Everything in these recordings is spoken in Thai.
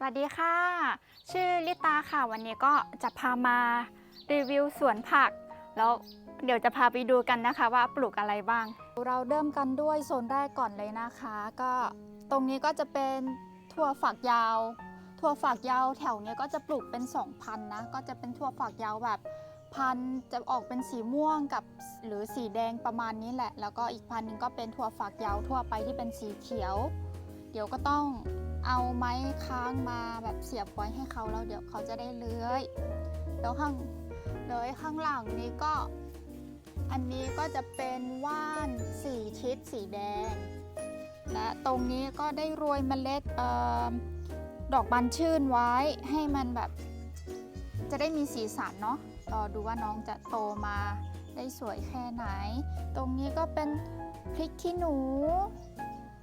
สวัสดีค่ะ ชื่อลิตาค่ะ วันนี้ก็จะพามารีวิวสวนผัก แล้วเดี๋ยวจะพาไปดูกันนะคะว่าปลูกอะไรบ้าง เราเริ่มกันด้วยโซนแรกก่อนเลยนะคะ ก็ตรงนี้ก็จะเป็นถั่วฝักยาว ถั่วฝักยาวแถวเนี้ยก็จะปลูกเป็น2พันนะ ก็จะเป็นถั่วฝักยาวแบบพันจะออกเป็นสีม่วงกับหรือสีแดงประมาณนี้แหละ แล้วก็อีกพันหนึ่งก็เป็นถั่วฝักยาวทั่วไปที่เป็นสีเขียว เดี๋ยวก็ต้องเอาไม้ค้างมาแบบเสียบไว้ให้เขาแล้วเดี๋ยวเขาจะได้เลื้อยแล้วข้างเลยข้างหลังนี้ก็ อันนี้ก็จะเป็นว่านสีทิศสีแดง และตรงนี้ก็ได้โรยเมล็ดออดอกบานชื่นไว้ให้มันแบบจะได้มีสีสันเนาะรอดูว่าน้องจะโตมาได้สวยแค่ไหน ตรงนี้ก็เป็นพริกขี้หนู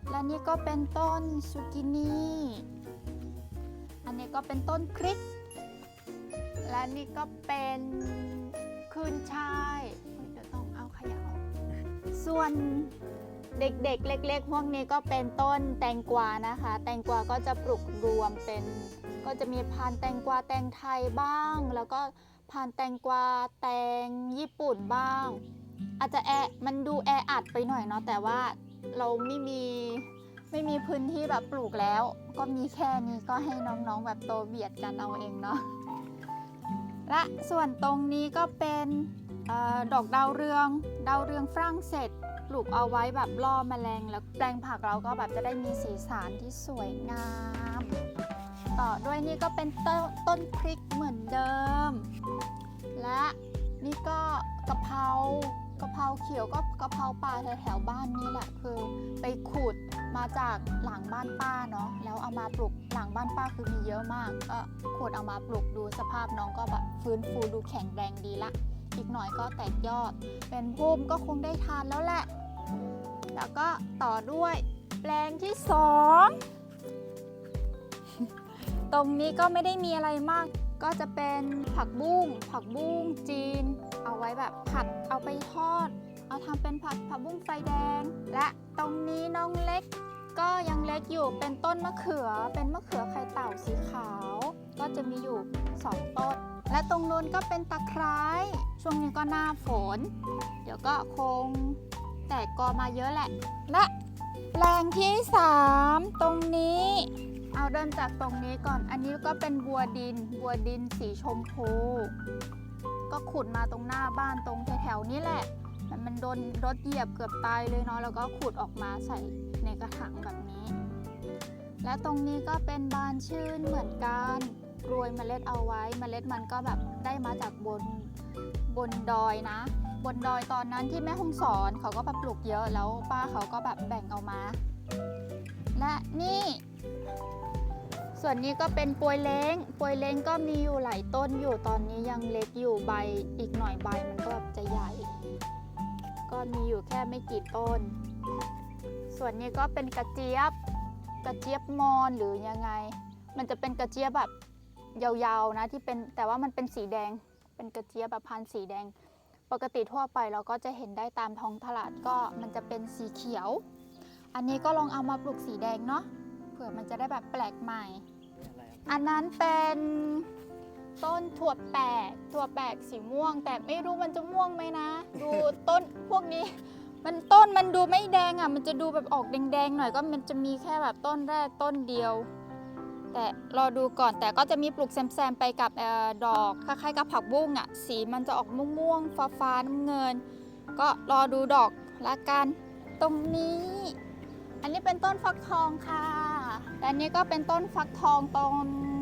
และนี่ก็เป็นต้นซูกินี่ อันนี้ก็เป็นต้นพริก และนี่ก็เป็นคืนชายเดี๋ยวต้องเอาขยะออก ส่วนเด็กๆ เล็กๆ พวกนี้ก็เป็นต้นแตงกวานะคะ แตงกวาก็จะปลูกรวมเป็น ก็จะมีพันธุ์แตงกวาแตงไทยบ้าง แล้วก็พันธุ์แตงกวาแตงญี่ปุ่นบ้าง อาจจะแอมันดูแออัดไปหน่อยเนาะแต่ว่า เราไม่มีไม่มีพื้นที่แบบปลูกแล้ว ก็มีแค่นี้ก็ให้น้องๆแบบโตเบียดกันเอาเองเนาะและส่วนตรงนี้ก็เป็นออดอกดาวเรืองดาวเรืองฝรั่งเศสปลูกเอาไว้แบบล่อแมลงแล้วแปลงผักเราก็แบบจะได้มีสีสันที่สวยงาม ต่อด้วยนี่ก็เป็นต้นต้นพริกเหมือนเดิม และนี่ก็กะเพรา กะเพราเขียวก็กะเพราป่าแถวๆบ้านนี่แหละคือ ไปขุดมาจากหลังบ้านป้าเนาะแล้วเอามาปลูกหลังบ้านป้าคือมีเยอะมากก็ขุดเอามาปลูกดูสภาพน้องก็แบบฟื้นฟูดูแข็งแรงดีละ อีกหน่อยก็แตกยอด เป็นพุ่มก็คงได้ทานแล้วแหละ แล้วก็ต่อด้วยแปลงที่สองตรงนี้ก็ไม่ได้มีอะไรมาก ก็จะเป็นผักบุ้งผักบุ้งจีน เอาไว้แบบผัดเอาไปทอด เอาทำเป็นผัดผักบุ้งไฟแดง และตรงนี้น้องเล็ก ก็ยังเล็กอยู่เป็นต้นมะเขือเป็นมะเขือไข่เต่าสีขาว ก็จะมีอยู่2ต้น และตรงนู้นก็เป็นตะไคร้ช่วงนี้ก็หน้าฝน เดี๋ยวก็คงแตกกอมาเยอะแหละ และแปลงที่ 3 ตรงนี้ เอาเริ่มจากตรงนี้ก่อน อันนี้ก็เป็นบัวดิน บัวดินสีชมพู ก็ขุดมาตรงหน้าบ้านตรงแถวๆนี้แหละแต่มันโดนรถเหยียบเกือบตายเลยเนาะแล้วก็ขุดออกมาใส่ในกระถางแบบนี้ และตรงนี้ก็เป็นบานชื่นเหมือนกันโรยเมล็ดเอาไว้เมล็ดมันก็แบบได้มาจากบนบนดอยนะ บนดอยตอนนั้นที่แม่ฮ่องสอนเขาก็แบบปลูกเยอะแล้วป้าเขาก็แบบแบ่งเอามา และนี่ ส่วนนี้ก็เป็นปวยเล้งปวยเล้งก็มีอยู่หลายต้นอยู่ตอนนี้ยังเล็กอยู่ใบอีกหน่อยใบมันก็แบบจะใหญ่ ก็มีอยู่แค่ไม่กี่ต้น ส่วนนี้ก็เป็นกระเจี๊ยบ กระเจี๊ยบมอนหรือยังไง มันจะเป็นกระเจี๊ยบแบบยาวๆนะที่เป็นแต่ว่ามันเป็นสีแดง เป็นกระเจี๊ยบแบบพันธุ์สีแดง ปกติทั่วไปเราก็จะเห็นได้ตามท้องตลาดก็มันจะเป็นสีเขียว อันนี้ก็ลองเอามาปลูกสีแดงเนาะเผื่อมันจะได้แบบแปลกใหม่ อันนั้นเป็นต้นถั่วแปกถั่วแปกสีม่วง แต่ไม่รู้มันจะม่วงไหมนะ ดูต้นพวกนี้ มันต้นมันดูไม่แดงอะ มันจะดูแบบออกแดงๆหน่อยก็มันจะมีแค่แบบต้นแรกต้นเดียว แต่รอดูก่อนแต่ก็จะมีปลูกแซมๆไปกับออดอกคล้ายๆกับผักบุ้งอะ สีมันจะออกม่วงๆฟ้าๆน้ำเงิน ก็รอดูดอกละกัน ตรงนี้ อันนี้เป็นต้นฟักทองค่ะ และอันนี้ก็เป็นต้นฟักทองตรง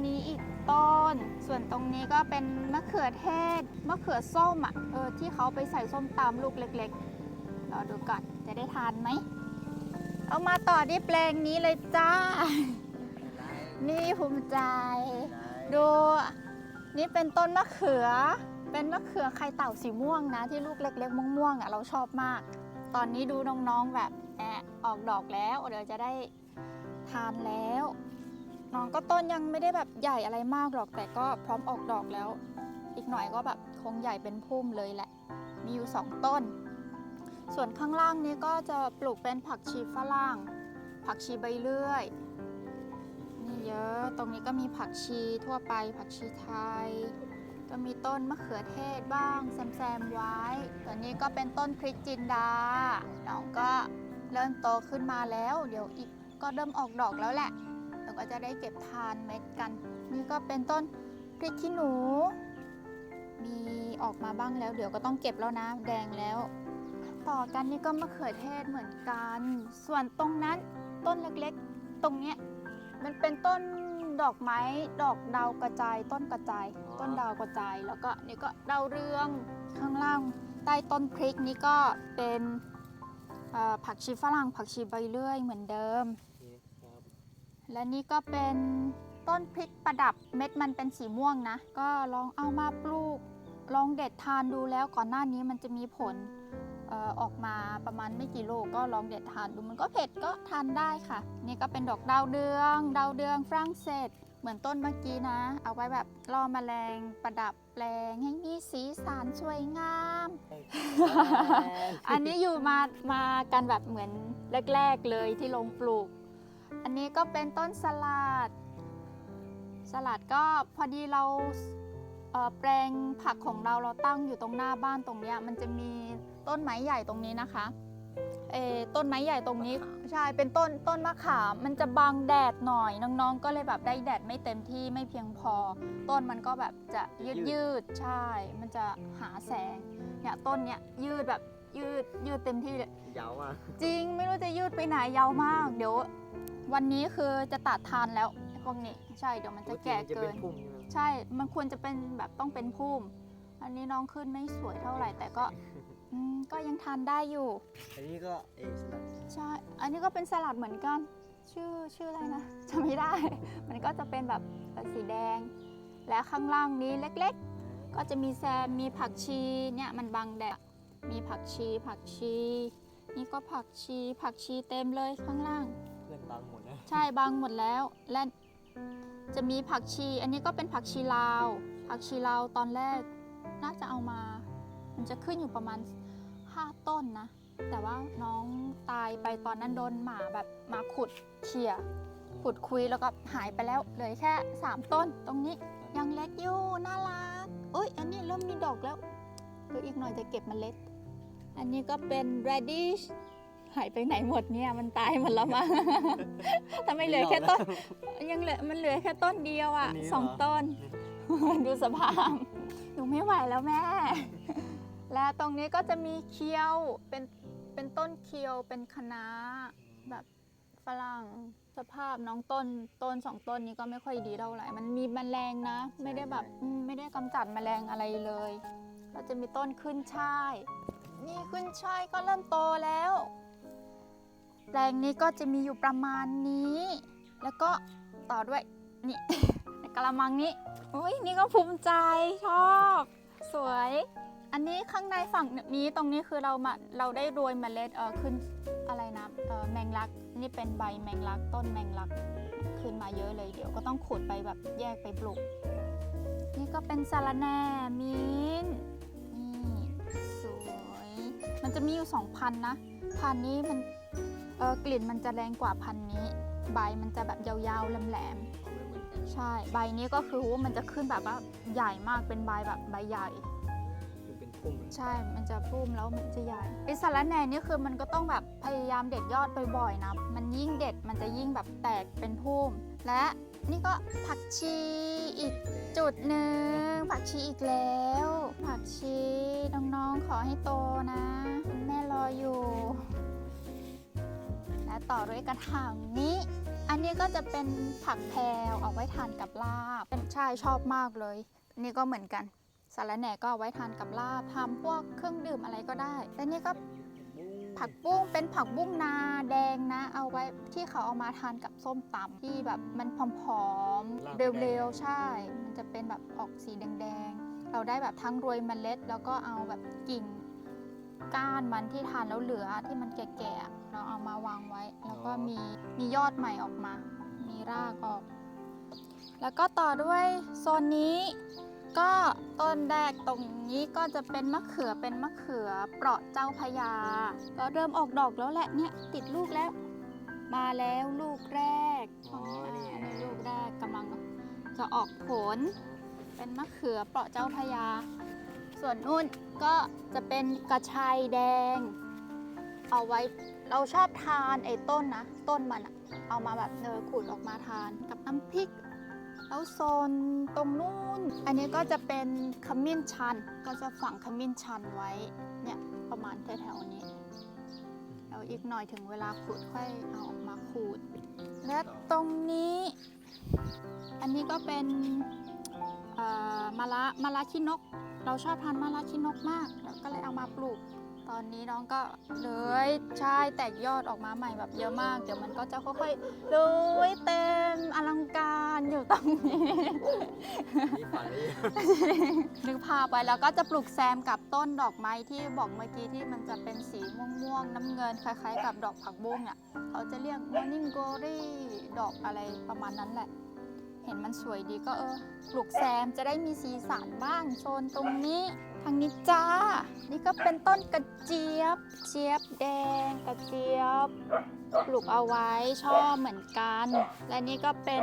นี้อีกต้น ส่วนตรงนี้ก็เป็นมะเขือเทศ มะเขือส้มอะ เออ ที่เขาไปใส่ส้มตำลูกเล็กๆ รอดูก่อน จะได้ทานไหม เอามาต่อที่แปลงนี้เลยจ้า นี่ภูมิใจ ดู นี่เป็นต้นมะเขือ เป็นมะเขือไข่เต่าสีม่วงนะ ที่ลูกเล็ก ๆ ม่วงๆอะ เราชอบมาก ตอนนี้ดูน้องๆแบบแอะออกดอกแล้ว เดี๋ยวจะได้ ทานแล้ว น้องก็ต้นยังไม่ได้แบบใหญ่อะไรมากหรอกแต่ก็พร้อมออกดอกแล้ว อีกหน่อยก็แบบคงใหญ่เป็นพุ่มเลยแหละ มีอยู่สองต้น ส่วนข้างล่างนี้ก็จะปลูกเป็นผักชีฝรั่ง ผักชีใบเลื่อยนนี่เยอะ ตรงนี้ก็มีผักชีทั่วไป ผักชีไทย ก็มีต้นมะเขือเทศบ้างแซมๆไว้ ตัวนี้ก็เป็นต้นพริกจินดาน้องก็เริ่มโตขึ้นมาแล้ว เดี๋ยวอีก ก็เริ่มออกดอกแล้วแหละเดี๋ยวก็จะได้เก็บทานเม็ดกัน นี่ก็เป็นต้นพริกขี้หนู มีออกมาบ้างแล้ว เดี๋ยวก็ต้องเก็บแล้วนะแดงแล้ว ต่อกันนี่ก็มะเขือเทศเหมือนกัน ส่วนตรงนั้นต้นเล็กๆ ตรงเนี้ยมันเป็นต้นดอกไม้ดอกดาวกระจายต้นกระจาย ต้นดาวกระจาย แล้วก็นี่ก็ดาวเรืองข้างล่างใต้ต้นพริกนี่ก็เป็นเอ่อผักชีฝรั่งผักชีใบเลื่อยเหมือนเดิมโอเคครับ และนี่ก็เป็นต้นพริกประดับเม็ดมันเป็นสีม่วงนะ ก็ลองเอามาปลูก ลองเด็ดทานดูแล้วก่อนหน้านี้มันจะมีผลเอ่อออกมาประมาณไม่กี่โลก็ลองเด็ดทานดูมันก็เผ็ดก็ทานได้ค่ะ นี่ก็เป็นดอกดาวเดือง ดาวเดืองฝรั่งเศส เหมือนต้นเมื่อกี้นะ เอาไว้แบบล่อแมลงประดับแปลงให้มีสีสันสวยงาม อันนี้อยู่มามากันแบบเหมือนแรก ๆเลยที่ลงปลูก อันนี้ก็เป็นต้นสลัด สลัดก็พอดีเราเอ่อแปลงผักของเราเราตั้งอยู่ตรงหน้าบ้านตรงเนี้ยมันจะมีต้นไม้ใหญ่ตรงนี้นะคะเออต้นไม้ใหญ่ตรงนี้ใช่เป็นต้นต้นมะขามมันจะบังแดดหน่อยน้องๆ ก็เลยแบบได้แดดไม่เต็มที่ไม่เพียงพอ ต้นมันก็แบบจะยืดยืดๆใช่ มันจะหาแสงเนี่ยต้นเนี้ยยืดแบบยืดยืดเต็มที่เลยยาวมากจริงไม่รู้จะยืดไปไหนยาวมาก เดี๋ยว วันนี้คือจะตัดทานแล้วพวกนี้ใช่เดี๋ยวมันจะแก่จะเกิเป็นนพุ่มใช่ไหมใช่มันควรจะเป็นแบบต้องเป็นพุ่ม อันนี้น้องขึ้นไม่สวยเท่าไหร่แต่ก็อืมก็ยังทานได้อยู่ อันนี้ก็เอสลัดใช่ อันนี้ก็เป็นสลัดเหมือนกัน ชื่อชื่ออะไรนะจำไม่ได้ มันก็จะเป็นแบบสีแดง และข้างล่างนี้เล็กๆ ก็จะมีแซมมีผักชีเนี่ยมันบังแดดมีผักชีผักชี นี่ก็ผักชีผักชีเต็มเลยข้างล่างเพื่อน บางหมดนะใช่บางหมดแล้ว และจะมีผักชี อันนี้ก็เป็นผักชีลาว ผักชีลาวตอนแรกน่าจะเอามา มันจะขึ้นอยู่ประมาณ 5 ต้นนะ แต่ว่าน้องตายไปตอนนั้นโดนหมาแบบมาขุดเขี่ยขุดคุยแล้วก็หายไปแล้วเหลือแค่ 3 ต้นตรงนี้ยังเล็กอยู่น่ารักเอ้ยอันนี้เริ่มมีดอกแล้วเดี๋ยวอีกหน่อยจะเก็บเมล็ด อันนี้ก็เป็น radish หายไปไหนหมดเนี่ยมันตายหมดแล้วมั้งทำไมเหลือแค่ต้น ยังเหลือมันเหลือแค่ต้นเดียวอะสองต้น ดูสภาพหนูไม่ไหวแล้วแม่ และตรงนี้ก็จะมีเคียวเป็นเป็นต้นเคียวเป็นคะน้าแบบฝรั่งสภาพน้องต้นต้นสองต้นนี้ก็ไม่ค่อยดีเท่าไหร่ มันมีแมลงนะ ไม่ได้แบบอืมไม่ได้กำจัดแมลงอะไรเลย ก็จะมีต้นขึ้นช่าย นี่ขึ้นช่ายก็เริ่มโตแล้ว แปลงนี้ก็จะมีอยู่ประมาณนี้ แล้วก็ต่อด้วยนี่ ในกระมังนี้อุ้ยนี่ก็ภูมิใจชอบ สวย อันนี้ข้างในฝั่งนี้ตรงนี้คือเรามาเราได้โรยเมล็ดเออขึ้นอะไรนะเออแมงลักนี่เป็นใบแมงลักต้นแมงลักขึ้นมาเยอะเลยเดี๋ยวก็ต้องขุดไปแบบแยกไปปลูก นี่ก็เป็นสาระแหน่มิ้นนี่สวย มันจะมีอยู่สองพันนะพันนี้มัน เออกลิ่นมันจะแรงกว่าพันนี้ ใบมันจะแบบยาวๆแหลมๆเอาไม่เหมือนกันใช่ ใบนี้ก็คือว่ามันจะขึ้นแบบว่าใหญ่มากเป็นใบแบบใบใหญ่ คือเป็นพุ่มเลยใช่ มันจะพุ่มแล้วมันจะใหญ่ไอสาระแหน่นี่คือมันก็ต้องแบบพยายามเด็ดยอดบ่อยๆนะ มันยิ่งเด็ดมันจะยิ่งแบบแตกเป็นพุ่ม และนี่ก็ผักชีอีกจุดหนึ่งผักชีอีกแล้ว ผักชีน้องๆขอให้โตนะคุณแม่รออยู่ และต่อด้วยกระถางนี้ อันนี้ก็จะเป็นผักแพรวเอาไว้ทานกับลาบ เป็นใช่ชอบมากเลยอันนี่ก็เหมือนกันสาระแหน่ก็เอาไว้ทานกับลาบทำพวกเครื่องดื่มอะไรก็ได้ และนี่ก็ผักบุ้งเป็นผักบุ้งนาแดงนะ เอาไว้ที่เขาเอามาทานกับส้มตำที่แบบมันผอมๆเร็วๆใช่ มันจะเป็นแบบออกสีแดงๆ เราได้แบบทั้งโรยเมล็ด แล้วก็เอาแบบกิ่ง ก้านมันที่ทานแล้วเหลือที่มันแก่ๆอะเราเอามาวางไว้ แล้วก็มีมียอดใหม่ออกมา มีรากออก แล้วก็ต่อด้วยโซนนี้ ก็ต้นแรกตรงนี้ก็จะเป็นมะเขือเป็นมะเขือเปราะเจ้าพระยา ก็เริ่มออกดอกแล้วแหละเนี่ยติดลูกแล้ว มาแล้วลูกแรกอ๋อนี่ไงาลูกแรกกำลังจะออกผล เป็นมะเขือเปราะเจ้าพระยา ส่วนนู่นก็จะเป็นกระชายแดง เอาไว้เราชอบทานไอ้ต้นนะ ต้นมันอะเอามาแบบเนยขูดออกมาทานกับน้ำพริก แล้วโซนตรงนู้น อันนี้ก็จะเป็นขมิ้นชัน ก็จะฝังขมิ้นชันไว้ เนี่ยประมาณแถวๆนี้แล้วอีกหน่อยถึงเวลาขูดค่อยเอาออกมาขูด และตรงนี้ อันนี้ก็เป็นมะระมะระขี้นก เราชอบทานมะระขี้นกมากแล้วก็เลยเอามาปลูก ตอนนี้น้องก็เลยใช่แตกยอดออกมาใหม่แบบเยอะมาก เดี๋ยวมันก็จะค่อยๆเลยเต็มอลังการอยู่ตรงนี้ นี่ฝันเลยนึกภาพไปแล้วก็จะปลูกแซมกับต้นดอกไม้ที่บอกเมื่อกี้ที่มันจะเป็นสีม่วงๆน้ำเงินคล้ายๆ กับดอกผักบุ้งอะเขาจะเรียก morning glory ดอกอะไรประมาณนั้นแหละ เห็นมันสวยดีก็เออปลูกแซมจะได้มีสีสันบ้างโซนตรงนี้ ทางนี้จ้า นี่ก็เป็นต้นกระเจี๊ยบ เจี๊ยบแดงกระเจี๊ยบ ปลูกเอาไว้ชอบเหมือนกัน และนี่ก็เป็น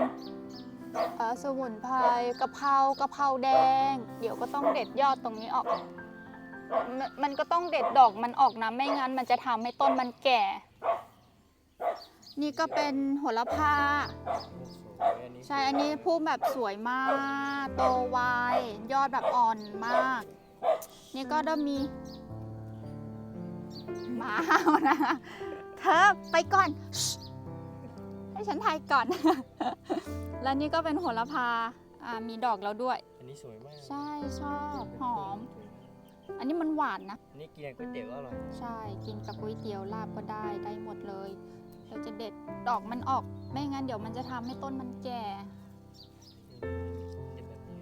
สมุนไพรกะเพรากะเพราแดง เดี๋ยวก็ต้องเด็ดยอดตรงนี้ออกมมันก็ต้องเด็ดดอกมันออกนะไม่งั้น มันจะทำให้ต้นมันแก่ นี่ก็เป็นโหระพา ใช่ อันนี้พูดแบบสวยมาก โตไว ยอดแบบอ่อนมาก นี่ก็จะมีหมาเห่านะ เธอไปก่อนชิให้ฉันถ่ายก่อน แล้วนี่ก็เป็นโหระพาอ่ามีดอกแล้วด้วย อันนี้สวยมาก ใช่ชอบหอม อันนี้มันหวานนะอันนี้กินกับก๋วยเตี๋ยวก็อร่อย ใช่ กินกับก๋วยเตี๋ยวลาบก็ได้ ได้หมดเลยเรา จะเด็ดดอกมันออก ไม่งั้นเดี๋ยวมันจะทำให้ต้นมันแก่เป็นแบบนี้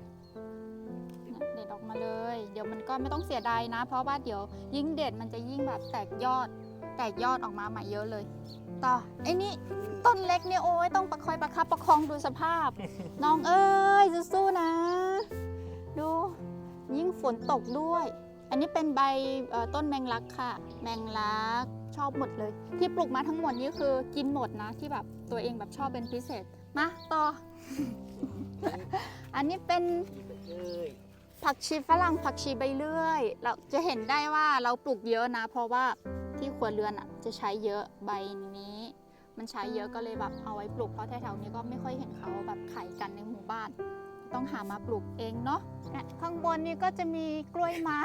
เด็ดออกมาเลย เดี๋ยวมันก็ไม่ต้องเสียดายนะ เพราะว่าเดี๋ยวยิ่งเด็ดมันจะยิ่งแบบแตกยอด แตกยอดออกมาใหม่เยอะเลย ต่อไอ้นี่ต้นเล็กเนี่ยโอ้ยต้องประคอยประคับประคองดูสภาพ น้องเอ้ยสู้ๆนะ ดู ยิ่งฝนตกด้วย อันนี้เป็นใบต้นแมงลักค่ะ แมงลักชอบหมดเลย ที่ปลูกมาทั้งหมดนี้คือกินหมดนะที่แบบตัวเองแบบชอบเป็นพิเศษ มาต่อ อันนี้เป็นผักชีฝรั่งผักชีใบเลื่อย เราจะเห็นได้ว่าเราปลูกเยอะนะ เพราะว่าที่ครัวเรือนอะจะใช้เยอะใบนี้ มันใช้เยอะก็เลยแบบเอาไว้ปลูกเพราะแถวๆนี้ก็ไม่ค่อยเห็นเขาแบบขายกันในหมู่บ้าน ต้องหามาปลูกเองเนาะข้างบนนี้ก็จะมีกล้วยไม้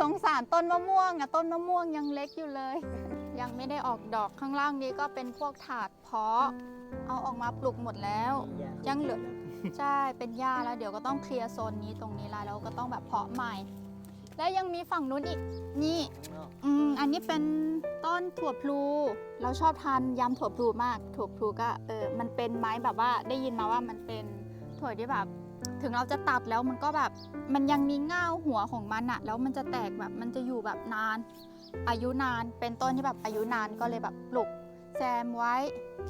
สงสารต้นมะม่วงอะต้นมะม่วงยังเล็กอยู่เลย ยังไม่ได้ออกดอกข้างล่างนี้ก็เป็นพวกถาดเพาะ เอาออกมาปลูกหมดแล้ว ยังเหลือใช่เป็นหญ้าแล้วเดี๋ยวก็ต้องเคลียร์โซนนี้ตรงนี้ละแล้วก็ต้องแบบเพาะใหม่ แล้วยังมีฝั่งนู้นอีก นี่ อืม อันนี้เป็นต้นถั่วพลู เราชอบทานยำถั่วพลูมาก ถั่วพลูก็เออ มันเป็นไม้แบบว่าได้ยินมาว่ามันเป็นถั่วที่แบบ ถึงเราจะตัดแล้วมันก็แบบ มันยังมีเง่าหัวของมันอะแล้วมันจะแตกแบบ มันจะอยู่แบบนาน อายุนาน เป็นต้นที่แบบอายุนานก็เลยแบบปลูกแซมไว้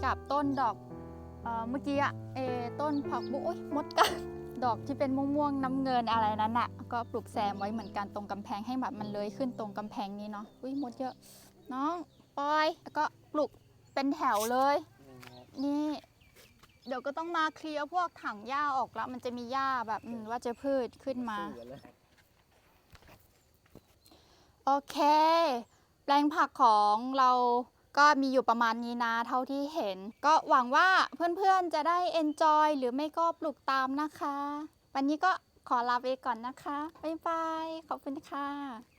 กับต้นดอกเออมื่อกี้อะเออต้นผักบุ้ยมดกัด ดอกที่เป็นม่วงๆน้ำเงินอะไรนั้นอะก็ปลูกแซมไว้เหมือนกันตรงกำแพงให้แบบมันเลยขึ้นตรงกำแพงนี้เนาะอุ้ยมดเยอะ น้องปอยแล้วก็ปลูกเป็นแถวเลย นี่ เดี๋ยวก็ต้องมาเคลียร์พวกถังหญ้าออกแล้ว มันจะมีหญ้าแบบว่าจะพืชขึ้นมาโอเค แปลงผักของเรา ก็มีอยู่ประมาณนี้นะเท่าที่เห็น ก็หวังว่าเพื่อนๆจะได้ enjoy หรือไม่ก็ปลูกตามนะคะ วันนี้ก็ขอลาไปก่อนนะคะ บ๊ายบาย ขอบคุณค่ะ